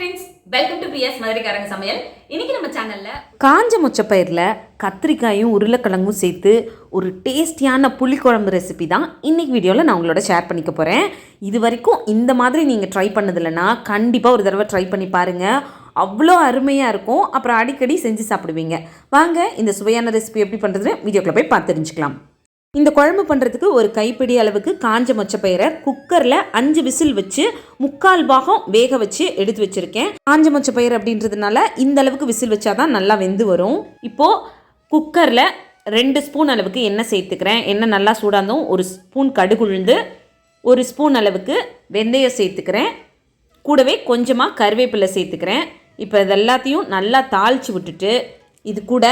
Friends welcome to PS மதுரைக்காரங்க சமையல். இன்னைக்கு நம்ம சேனல்ல காஞ்ச மொச்சப்பயிரில் கத்திரிக்காயும் உருளைக்கிழங்கும் சேர்த்து ஒரு டேஸ்டியான புளிக்குழம்பு ரெசிபி தான் இன்னைக்கு வீடியோவில் நான் உங்களோட ஷேர் பண்ணிக்க போகிறேன் இது வரைக்கும் இந்த மாதிரி நீங்கள் ட்ரை பண்ணதில்லைன்னா கண்டிப்பாக ஒரு தடவை ட்ரை பண்ணி பாருங்கள் அவ்வளோ அருமையாக இருக்கும். அப்புறம் அடிக்கடி செஞ்சு சாப்பிடுவீங்க. வாங்க இந்த சுவையான ரெசிபி எப்படி பண்ணுறதுன்னு வீடியோக்குள்ளே போய் பார்த்து தெரிஞ்சுக்கலாம். இந்த குழம்பு பண்ணுறதுக்கு ஒரு கைப்பிடி அளவுக்கு காஞ்ச மொச்சப்பயிரை குக்கரில் அஞ்சு விசில் வச்சு முக்கால் பாகம் வேக வச்சு எடுத்து வச்சுருக்கேன். காஞ்ச மொச்சப்பயிர் அப்படின்றதுனால இந்த அளவுக்கு விசில் வச்சா தான் நல்லா வெந்து வரும். இப்போது குக்கரில் ரெண்டு ஸ்பூன் அளவுக்கு எண்ணெய் சேர்த்துக்கிறேன். எண்ணெய் நல்லா சூடாந்தும் ஒரு ஸ்பூன் கடுகுழுந்து ஒரு ஸ்பூன் அளவுக்கு வெந்தயம் சேர்த்துக்கிறேன். கூடவே கொஞ்சமாக கருவேப்பிலை சேர்த்துக்கிறேன். இப்போ இது எல்லாத்தையும் நல்லா தாளித்து விட்டுட்டு இது கூட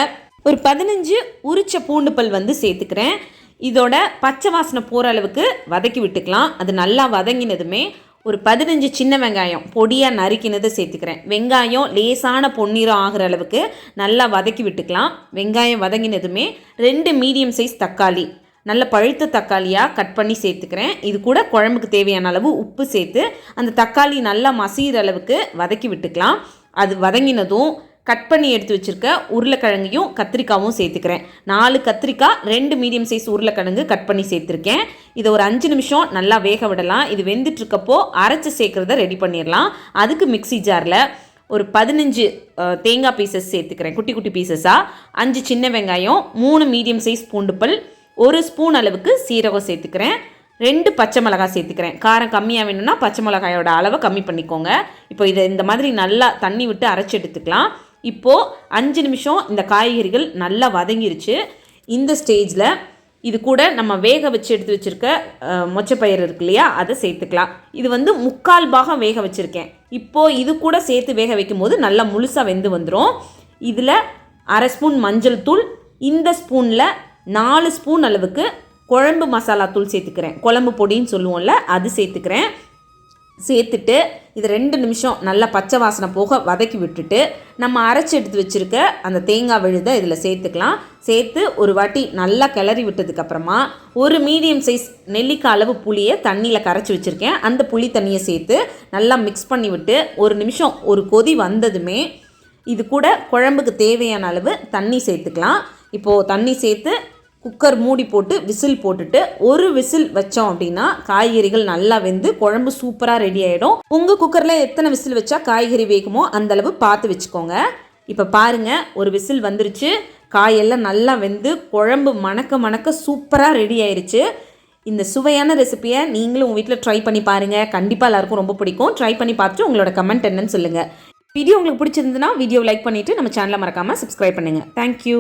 ஒரு பதினஞ்சு உரிச்ச பூண்டு பல் வந்து சேர்த்துக்கிறேன். இதோட பச்சை வாசனை போகிற அளவுக்கு வதக்கி விட்டுக்கலாம். அது நல்லா வதங்கினதுமே ஒரு பதினஞ்சு சின்ன வெங்காயம் பொடியாக நறுக்கினதை சேர்த்துக்கிறேன். வெங்காயம் லேசான பொன்னிறம் ஆகிற அளவுக்கு நல்லா வதக்கி விட்டுக்கலாம். வெங்காயம் வதங்கினதுமே ரெண்டு மீடியம் சைஸ் தக்காளி நல்ல பழுத்த தக்காளியாக கட் பண்ணி சேர்த்துக்கிறேன். இது கூட குழம்புக்கு தேவையான அளவு உப்பு சேர்த்து அந்த தக்காளி நல்லா மசிகிற அளவுக்கு வதக்கி விட்டுக்கலாம். அது வதங்கினதும் கட் பண்ணி எடுத்து வச்சுருக்க உருளைக்கிழங்கையும் கத்திரிக்காவும் சேர்த்துக்கிறேன். நாலு கத்திரிக்காய் ரெண்டு மீடியம் சைஸ் உருளைக்கிழங்கு கட் பண்ணி சேர்த்துருக்கேன். இதை ஒரு அஞ்சு நிமிஷம் நல்லா வேக விடலாம். இது வெந்துட்டுருக்கப்போ அரைச்சி சேர்க்குறத ரெடி பண்ணிடலாம். அதுக்கு மிக்ஸி ஜாரில் ஒரு பதினஞ்சு தேங்காய் பீசஸ் சேர்த்துக்கிறேன். குட்டி குட்டி பீசஸாக அஞ்சு சின்ன வெங்காயம் மூணு மீடியம் சைஸ் பூண்டுப்பல் பல் ஒரு ஸ்பூன் அளவுக்கு சீரகம் சேர்த்துக்கிறேன். ரெண்டு பச்சை மிளகாய் சேர்த்துக்கிறேன். காரம் கம்மியாக வேணும்னா பச்சை மிளகாயோட அளவை கம்மி பண்ணிக்கோங்க. இப்போ இதை இந்த மாதிரி நல்லா தண்ணி விட்டு அரைச்சி எடுத்துக்கலாம். இப்போது அஞ்சு நிமிஷம் இந்த காய்கறிகள் நல்லா வதங்கிருச்சு. இந்த ஸ்டேஜில் இது கூட நம்ம வேக வச்சு எடுத்து வச்சுருக்க மொச்சப்பயிர் இருக்கு இல்லையா? அதை சேர்த்துக்கலாம். இது வந்து முக்கால் பாகம் வேக வச்சுருக்கேன். இப்போது இது கூட சேர்த்து வேக வைக்கும் போது நல்லா முழுசாக வெந்து வந்துடும் இதில் அரை ஸ்பூன் மஞ்சள் தூள் இந்த ஸ்பூனில் நாலு ஸ்பூன் அளவுக்கு குழம்பு மசாலா தூள் சேர்த்துக்கிறேன். குழம்பு பொடின்னு சொல்லுவோம்ல அது சேர்த்துக்கிறேன். சேர்த்துட்டு இது ரெண்டு நிமிஷம் நல்லா பச்சை வாசனை போக வதக்கி விட்டுட்டு நம்ம அரைச்சி எடுத்து வச்சுருக்க அந்த தேங்காய் விழுதை இதில் சேர்த்துக்கலாம். சேர்த்து ஒரு வாட்டி நல்லா கிளறி விட்டதுக்கப்புறமா ஒரு மீடியம் சைஸ் நெல்லிக்காய் அளவு புளியை தண்ணியில் கரைச்சி வச்சுருக்கேன். அந்த புளி தண்ணியை சேர்த்து நல்லா மிக்ஸ் பண்ணி விட்டு ஒரு நிமிஷம் ஒரு கொதி வந்ததுமே இது கூட குழம்புக்கு தேவையான அளவு தண்ணி சேர்த்துக்கலாம். இப்போது தண்ணி சேர்த்து குக்கர் மூடி போட்டு விசில் போட்டுட்டு ஒரு விசில் வச்சோம் அப்படின்னா காய்கறிகள் நல்லா வெந்து குழம்பு சூப்பராக ரெடி ஆகிடும் உங்கள் குக்கரில் எத்தனை விசில் வச்சா காய்கறி வேகுமோ அந்த அளவு பார்த்து வச்சுக்கோங்க. இப்போ பாருங்கள் ஒரு விசில் வந்துருச்சு. காயெல்லாம் நல்லா வெந்து குழம்பு மணக்க மணக்க சூப்பராக ரெடி ஆயிடுச்சு இந்த சுவையான ரெசிபியை நீங்களும் உங்கள் வீட்டில் ட்ரை பண்ணி பாருங்கள் கண்டிப்பாக எல்லாருக்கும் ரொம்ப பிடிக்கும். ட்ரை பண்ணி பார்த்துட்டு உங்களோட கமெண்ட் என்னன்னு சொல்லுங்கள் வீடியோ உங்களுக்கு பிடிச்சிருந்துன்னா வீடியோ லைக் பண்ணிவிட்டு நம்ம சேனலை மறக்காமல் சப்ஸ்கிரைப் பண்ணுங்கள் தேங்க்யூ